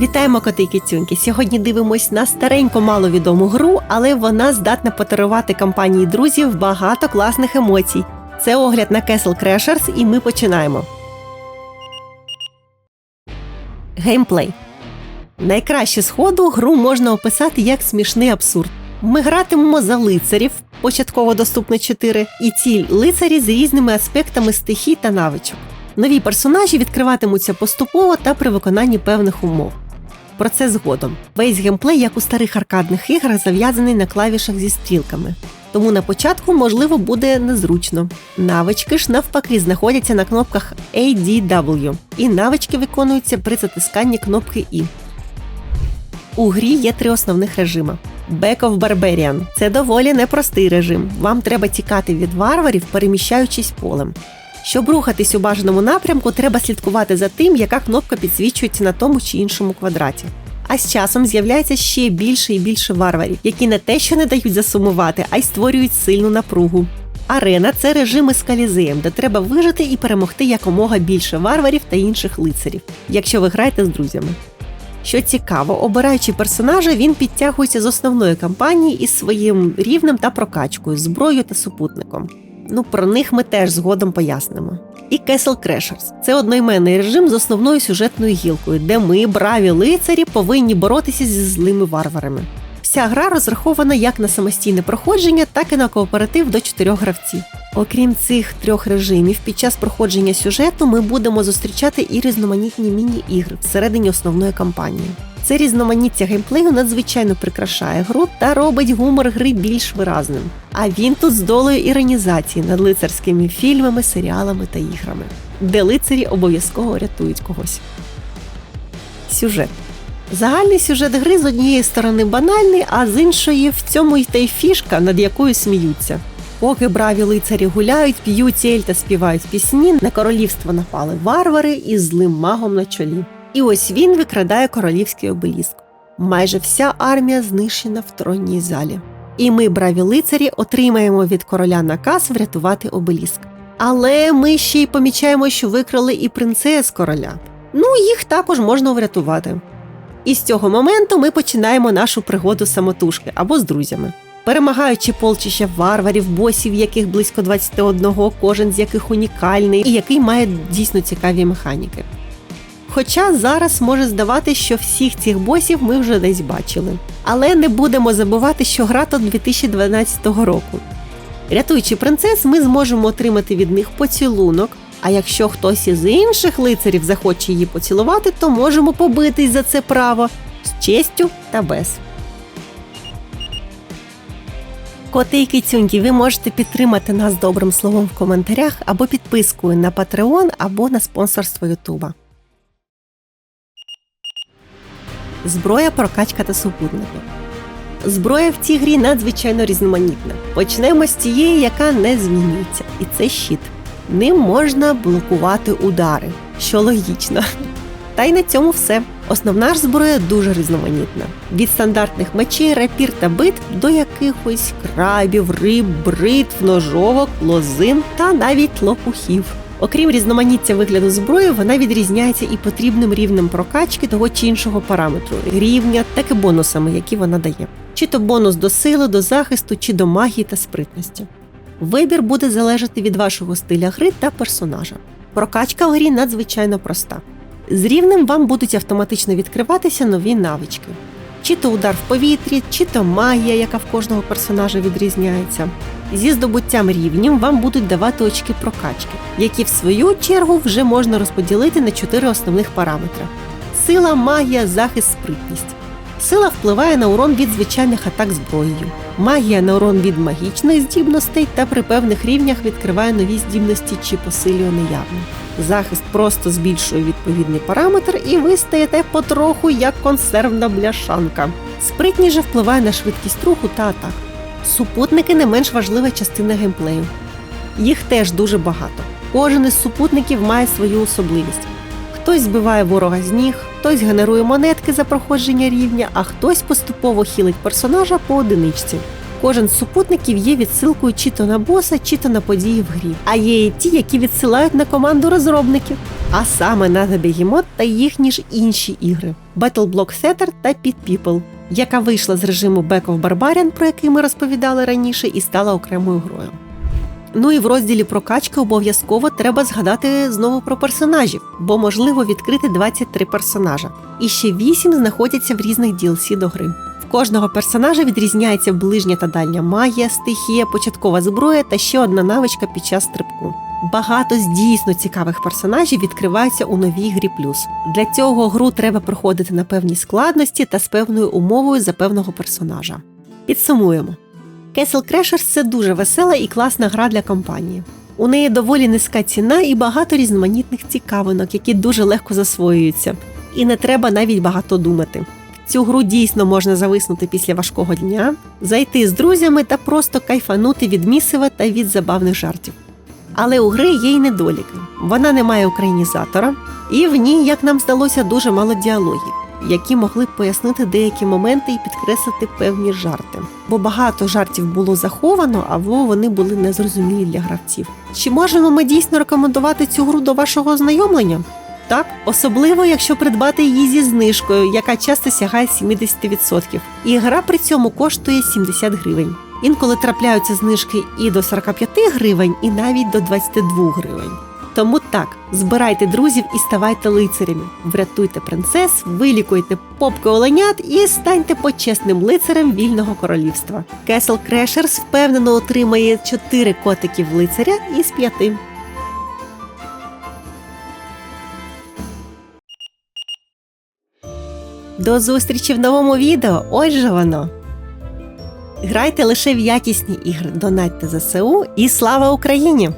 Вітаємо коти і! Сьогодні дивимось на старенько маловідому гру, але вона здатна подарувати компанії друзів багато класних емоцій. Це огляд на Castle Crashers і ми починаємо. Геймплей. Найкраще сходу гру можна описати як смішний абсурд. Ми гратимемо за лицарів, початково доступно 4, і ці лицарі з різними аспектами стихій та навичок. Нові персонажі відкриватимуться поступово та при виконанні певних умов. Про це згодом. Весь геймплей, як у старих аркадних іграх, зав'язаний на клавішах зі стрілками. Тому на початку, можливо, буде незручно. Навички ж навпаки знаходяться на кнопках ADW, і навички виконуються при затисканні кнопки І. У грі є три основних режими. Back of Barbarian – це доволі непростий режим. Вам треба тікати від варварів, переміщаючись полем. Щоб рухатись у бажаному напрямку, треба слідкувати за тим, яка кнопка підсвічується на тому чи іншому квадраті. А з часом з'являється ще більше і більше варварів, які не те, що не дають засумувати, а й створюють сильну напругу. Арена це режим із калізеєм, де треба вижити і перемогти якомога більше варварів та інших лицарів, якщо ви граєте з друзями. Що цікаво, обираючи персонажа, він підтягується з основної кампанії із своїм рівнем та прокачкою, зброєю та супутником. Ну про них ми теж згодом пояснимо. І Castle Crashers – це одноіменний режим з основною сюжетною гілкою, де ми, браві лицарі, повинні боротися зі злими варварами. Вся гра розрахована як на самостійне проходження, так і на кооператив до чотирьох гравців. Окрім цих трьох режимів, під час проходження сюжету ми будемо зустрічати і різноманітні міні-ігри всередині основної кампанії. Це різноманіття геймплею надзвичайно прикрашає гру та робить гумор гри більш виразним. А він тут з долею іронізації над лицарськими фільмами, серіалами та іграми, де лицарі обов'язково рятують когось. Сюжет Загальний сюжет гри з однієї сторони банальний, а з іншої в цьому й та й фішка, над якою сміються. Поки браві лицарі гуляють, п'ють ель та співають пісні, на королівство напали варвари із злим магом на чолі. І ось він викрадає королівський обеліск. Майже вся армія знищена в тронній залі. І ми, браві лицарі, отримаємо від короля наказ врятувати обеліск. Але ми ще й помічаємо, що викрали і принцес короля. Ну, їх також можна врятувати. І з цього моменту ми починаємо нашу пригоду самотужки або з друзями. Перемагаючи полчища варварів, босів, яких близько 21, кожен з яких унікальний і який має дійсно цікаві механіки. Хоча зараз може здавати, що всіх цих босів ми вже десь бачили. Але не будемо забувати, що гра то 2012 року. Рятуючи принцес, ми зможемо отримати від них поцілунок. А якщо хтось із інших лицарів захоче її поцілувати, то можемо побитись за це право з честю та без. Коти і кицюньки, ви можете підтримати нас добрим словом в коментарях або підпискою на Patreon, або на спонсорство Ютуба. Зброя, прокачка та супутники. Зброя в цій грі надзвичайно різноманітна. Почнемо з тієї, яка не змінюється, і це щит. Ним можна блокувати удари, що логічно. Та й на цьому все. Основна ж зброя дуже різноманітна: від стандартних мечей, рапір та бит до якихось крабів, риб, бритв, ножовок, лозин та навіть лопухів. Окрім різноманіття вигляду зброї, вона відрізняється і потрібним рівнем прокачки того чи іншого параметру, рівня, так і бонусами, які вона дає. Чи то бонус до сили, до захисту, чи до магії та спритності. Вибір буде залежати від вашого стиля гри та персонажа. Прокачка в грі надзвичайно проста. З рівнем вам будуть автоматично відкриватися нові навички. Чи то удар в повітрі, чи то магія, яка в кожного персонажа відрізняється. Зі здобуттям рівнів вам будуть давати очки прокачки, які в свою чергу вже можна розподілити на чотири основних параметри: сила, магія, захист, спритність. Сила впливає на урон від звичайних атак зброєю, магія на урон від магічних здібностей та при певних рівнях відкриває нові здібності чи посилює неявні. Захист просто збільшує відповідний параметр, і ви стаєте потроху як консервна бляшанка. Спритність же впливає на швидкість руху та атак. Супутники не менш важлива частина геймплею. Їх теж дуже багато. Кожен із супутників має свою особливість. Хтось збиває ворога з ніг, хтось генерує монетки за проходження рівня, а хтось поступово хілить персонажа по одиничці. Кожен з супутників є відсилкою чи то на боса, чи то на події в грі. А є і ті, які відсилають на команду розробників. а саме на The Behemoth та їхні ж інші ігри Battle Block Theater та Pit People, яка вийшла з режиму Back of Barbarian, про який ми розповідали раніше, і стала окремою грою. Ну і в розділі прокачки обов'язково треба згадати знову про персонажів, бо можливо відкрити 23 персонажа. І ще 8 знаходяться в різних DLC до гри. В кожного персонажа відрізняється ближня та дальня магія, стихія, початкова зброя та ще одна навичка під час стрибку. Багато з дійсно цікавих персонажів відкриваються у новій грі плюс. Для цього гру треба проходити на певній складності та з певною умовою за певного персонажа. Підсумуємо. Castle Crashers – це дуже весела і класна гра для компанії. У неї доволі низька ціна і багато різноманітних цікавинок, які дуже легко засвоюються. І не треба навіть багато думати. Цю гру дійсно можна зависнути після важкого дня, зайти з друзями та просто кайфанути від місива та від забавних жартів. Але у гри є й недоліки. Вона не має українізатора, і в ній, як нам здалося, дуже мало діалогів, які могли б пояснити деякі моменти і підкреслити певні жарти. Бо багато жартів було заховано, або вони були незрозумілі для гравців. Чи можемо ми дійсно рекомендувати цю гру до вашого ознайомлення? Так, особливо якщо придбати її зі знижкою, яка часто сягає 70%. І гра при цьому коштує 70 гривень. Інколи трапляються знижки і до 45 гривень, і навіть до 22 гривень. Тому так, збирайте друзів і ставайте лицарями, врятуйте принцес, вилікуйте попки оленят і станьте почесним лицарем вільного королівства. Castle Crashers впевнено отримає 4 котиків лицаря із 5. До зустрічі в новому відео. Ось же воно. Грайте лише в якісні ігри, донатьте ЗСУ і слава Україні!